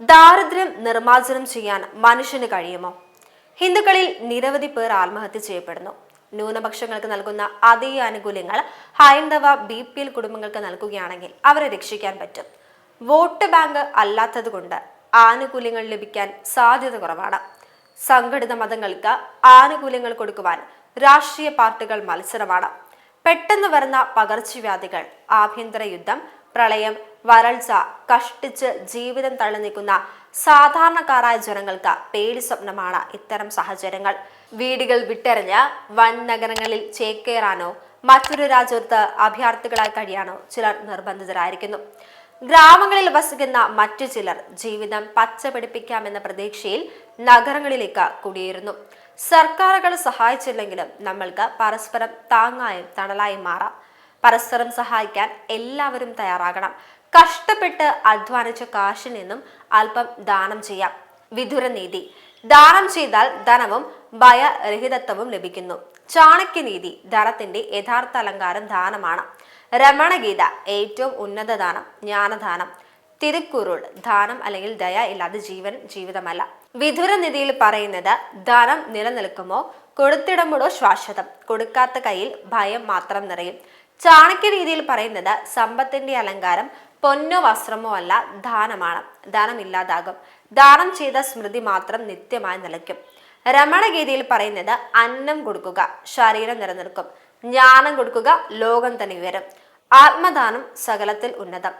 ദാരിദ്ര്യം നിർമ്മാർജനം ചെയ്യാൻ മനുഷ്യന് കഴിയുമോ? ഹിന്ദുക്കളിൽ നിരവധി പേർ ആത്മഹത്യ ചെയ്യപ്പെടുന്നു. ന്യൂനപക്ഷങ്ങൾക്ക് നൽകുന്ന അതേ ആനുകൂല്യങ്ങൾ ഹൈന്ദവ ബി പി എൽ കുടുംബങ്ങൾക്ക് നൽകുകയാണെങ്കിൽ അവരെ രക്ഷിക്കാൻ പറ്റും. വോട്ട് ബാങ്ക് അല്ലാത്തതുകൊണ്ട് ആനുകൂല്യങ്ങൾ ലഭിക്കാൻ സാധ്യത കുറവാണ്. സംഘടിത മതങ്ങൾക്ക് ആനുകൂല്യങ്ങൾ കൊടുക്കുവാൻ രാഷ്ട്രീയ പാർട്ടികൾ മത്സരമാണ്. പെട്ടെന്ന് വരുന്ന പകർച്ചവ്യാധികൾ ആഭ്യന്തര യുദ്ധം പ്രളയം വരൾച്ച കഷ്ടിച്ച് ജീവിതം തള്ളി നിൽക്കുന്ന സാധാരണക്കാരായ ജനങ്ങൾക്ക് പേടി സ്വപ്നമാണ് ഇത്തരം സാഹചര്യങ്ങൾ. വീടുകൾ വിട്ടെറിഞ്ഞ് വൻ നഗരങ്ങളിൽ ചേക്കേറാനോ മറ്റൊരു രാജ്യത്ത് അഭയാർത്ഥികളായി കഴിയാനോ ചിലർ നിർബന്ധിതരായിരിക്കുന്നു. ഗ്രാമങ്ങളിൽ വസിക്കുന്ന മറ്റു ചിലർ ജീവിതം പച്ചപിടിപ്പിക്കാമെന്ന പ്രതീക്ഷയിൽ നഗരങ്ങളിലേക്ക് കുടിയേറുന്നു. സർക്കാരുകൾ സഹായിച്ചില്ലെങ്കിലും നമ്മൾക്ക് പരസ്പരം താങ്ങായും തണലായും മാറാം. പരസ്പരം സഹായിക്കാൻ എല്ലാവരും തയ്യാറാകണം. കഷ്ടപ്പെട്ട് അധ്വാനിച്ച കാശിൽ നിന്നും അല്പം ദാനം ചെയ്യാം. വിധുര നീതി. ദാനം ചെയ്താൽ ധനവും ഭയരഹിതത്വവും ലഭിക്കുന്നു. ചാണക്യനീതി ധനത്തിന്റെ യഥാർത്ഥ അലങ്കാരം ദാനമാണ്. രമണഗീത ഏറ്റവും ഉന്നത ദാനം ജ്ഞാനദാനം. തിരുക്കുറുൾ ദാനം അല്ലെങ്കിൽ ദയ ഇല്ലാതെ ജീവൻ ജീവിതമല്ല. വിധുര നിധിയിൽ പറയുന്നത് ധനം നിലനിൽക്കുമോ കൊടുത്തിടുമ്പോഴോ ശ്വാശ്വതം. കൊടുക്കാത്ത കയ്യിൽ ഭയം മാത്രം നിറയും. ചാണക്യ രീതിയിൽ പറയുന്നത് സമ്പത്തിന്റെ അലങ്കാരം പൊന്നോ വസ്ത്രമോ അല്ല ദാനമാണ്. ദാനം ഇല്ലാതാകും ദാനം ചെയ്ത സ്മൃതി മാത്രം നിത്യമായി നിലയ്ക്കും. രമണഗീതിയിൽ പറയുന്നത് അന്നം കൊടുക്കുക ശരീരം നിലനിൽക്കും. ജ്ഞാനം കൊടുക്കുക ലോകം തന്നെ ഉയരും. ആത്മദാനം സകലത്തിൽ ഉന്നതം.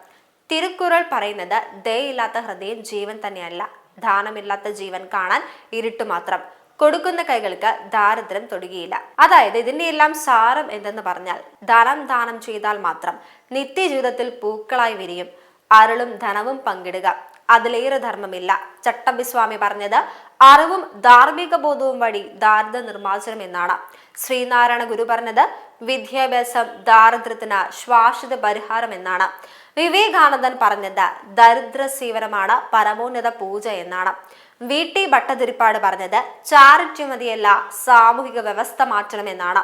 തിരുക്കുറൾ പറയുന്നത് ദയയില്ലാത്ത ഹൃദയം ജീവൻ തന്നെയല്ല. ദാനമില്ലാത്ത ജീവൻ കാണാൻ ഇരുട്ട് മാത്രം. കൊടുക്കുന്ന കൈകൾക്ക് ദാരിദ്ര്യം തൊടുകയില്ല. അതായത് ഇതിന്റെ എല്ലാം സാരം എന്തെന്ന് പറഞ്ഞാൽ ധനം ദാനം ചെയ്താൽ മാത്രം നിത്യജീവിതത്തിൽ പൂക്കളായി വിരിയും. അരുളും ധനവും പങ്കിടുക. അതിലേറെ ധർമ്മമില്ല. ചട്ടമ്പിസ്വാമി പറഞ്ഞത് അറിവും ധാർമ്മിക ബോധവും വഴി ദാരിദ്ര്യ നിർമ്മാർജനം എന്നാണ്. ശ്രീനാരായണ ഗുരു പറഞ്ഞത് വിദ്യാഭ്യാസം ദാരിദ്ര്യത്തിന് ശ്വാശ്വത പരിഹാരം എന്നാണ്. വിവേകാനന്ദൻ പറഞ്ഞത് ദരിദ്ര സേവനമാണ് പരമോന്നത പൂജ എന്നാണ്. വി ടി ഭട്ടതിരിപ്പാട് പറഞ്ഞത് ചാരിറ്റി മതിയല്ല സാമൂഹിക വ്യവസ്ഥ മാറ്റണമെന്നാണ്.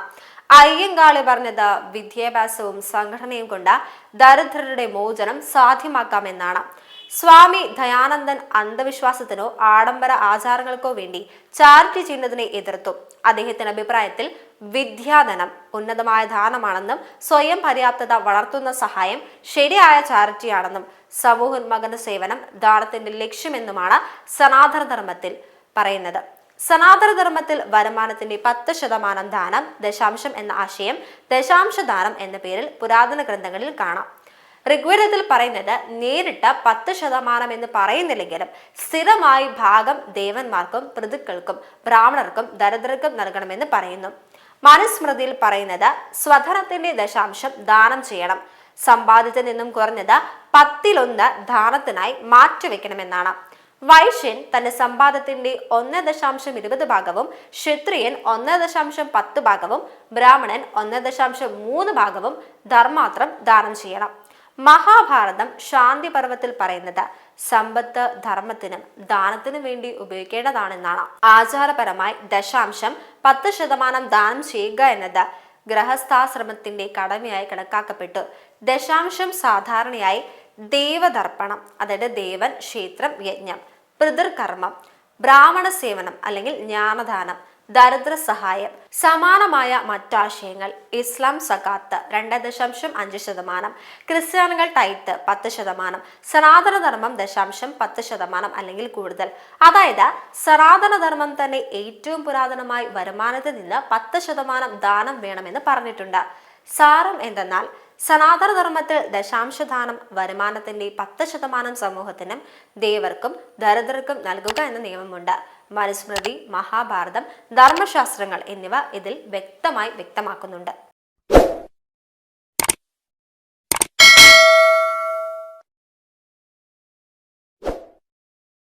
അയ്യങ്കാളി പറഞ്ഞത് വിദ്യാഭ്യാസവും സംഘടനയും കൊണ്ട് ദരിദ്രരുടെ മോചനം സാധ്യമാക്കാമെന്നാണ്. സ്വാമി ദയാനന്ദൻ അന്ധവിശ്വാസത്തിനോ ആഡംബര ആചാരങ്ങൾക്കോ വേണ്ടി ചാരിറ്റി ചെയ്യുന്നതിനെ എതിർത്തു. അദ്ദേഹത്തിന്റെ അഭിപ്രായത്തിൽ വിദ്യാധനം ഉന്നതമായ ദാനമാണെന്നും സ്വയം പര്യാപ്തത വളർത്തുന്ന സഹായം ശരിയായ ചാരിറ്റിയാണെന്നും സമൂഹോന്മകന സേവനം ദാനത്തിന്റെ ലക്ഷ്യമെന്നുമാണ് സനാതന ധർമ്മത്തിൽ പറയുന്നത്. സനാതന ധർമ്മത്തിൽ വരുമാനത്തിന്റെ പത്ത് ശതമാനം ദാനം ദശാംശം എന്ന ആശയം ദശാംശ ദാനം എന്ന പേരിൽ പുരാതന ഗ്രന്ഥങ്ങളിൽ കാണാം. ഋഗ്വേദത്തിൽ പറയുന്നത് നേരിട്ട് പത്ത് ശതമാനം എന്ന് പറയുന്നില്ലെങ്കിലും സ്ഥിരമായി ഭാഗം ദേവന്മാർക്കും പ്രതുക്കൾക്കും ബ്രാഹ്മണർക്കും ദരിദ്രർക്കും നൽകണമെന്ന് പറയുന്നു. മനുസ്മൃതിയിൽ പറയുന്നത് സ്വധനത്തിന്റെ ദശാംശം ദാനം ചെയ്യണം. സമ്പാദ്യത്തിൽ നിന്നും കുറഞ്ഞത് പത്തിലൊന്ന് ദാനത്തിനായി മാറ്റിവെക്കണമെന്നാണ്. വൈശ്യൻ തന്റെ സമ്പാദത്തിന്റെ ഒന്ന് ദശാംശം ഇരുപത് ഭാഗവും ക്ഷത്രിയൻ ഒന്ന് ദശാംശം പത്ത് ഭാഗവും ബ്രാഹ്മണൻ ഒന്ന് ദശാംശം മൂന്ന് ഭാഗവും ധർമാത്രം ദാനം ചെയ്യണം. മഹാഭാരതം ശാന്തി പർവത്തിൽ പറയുന്നത് സമ്പത്ത് ധർമ്മത്തിനും ദാനത്തിനും വേണ്ടി ഉപയോഗിക്കേണ്ടതാണെന്നാണ്. ആചാരപരമായി ദശാംശം പത്ത് ശതമാനം ദാനം ചെയ്യുക എന്നത് ഗ്രഹസ്ഥാശ്രമത്തിന്റെ കടമയായി കണക്കാക്കപ്പെട്ടു. ദശാംശം സാധാരണയായി ദേവതർപ്പണം അതായത് ദേവൻ ക്ഷേത്രം യജ്ഞം പിതൃകർമ്മം ബ്രാഹ്മണ സേവനം അല്ലെങ്കിൽ ജ്ഞാനദാനം ദരിദ്ര സഹായം സമാനമായ മറ്റാശയങ്ങൾ ഇസ്ലാം സകാത്ത് രണ്ട് ദശാംശം അഞ്ച് ശതമാനം ക്രിസ്ത്യാനികൾ ടൈത്ത് പത്ത് ശതമാനം സനാതനധർമ്മം ദശാംശം പത്ത് ശതമാനം അല്ലെങ്കിൽ കൂടുതൽ. അതായത് സനാതനധർമ്മം തന്നെ ഏറ്റവും പുരാതനമായി വരുമാനത്തിൽ നിന്ന് പത്ത് ശതമാനം ദാനം വേണമെന്ന് പറഞ്ഞിട്ടുണ്ട്. സാരം എന്തെന്നാൽ സനാതന ധർമ്മത്തിൽ ദശാംശദാനം വരുമാനത്തിന്റെ പത്ത് ശതമാനം സമൂഹത്തിനും ദേവർക്കും ദരിദ്രർക്കും നൽകുക എന്ന നിയമമുണ്ട്. മനുസ്മൃതി മഹാഭാരതം ധർമ്മശാസ്ത്രങ്ങൾ എന്നിവ ഇതിൽ വ്യക്തമായി വ്യക്തമാക്കുന്നുണ്ട്.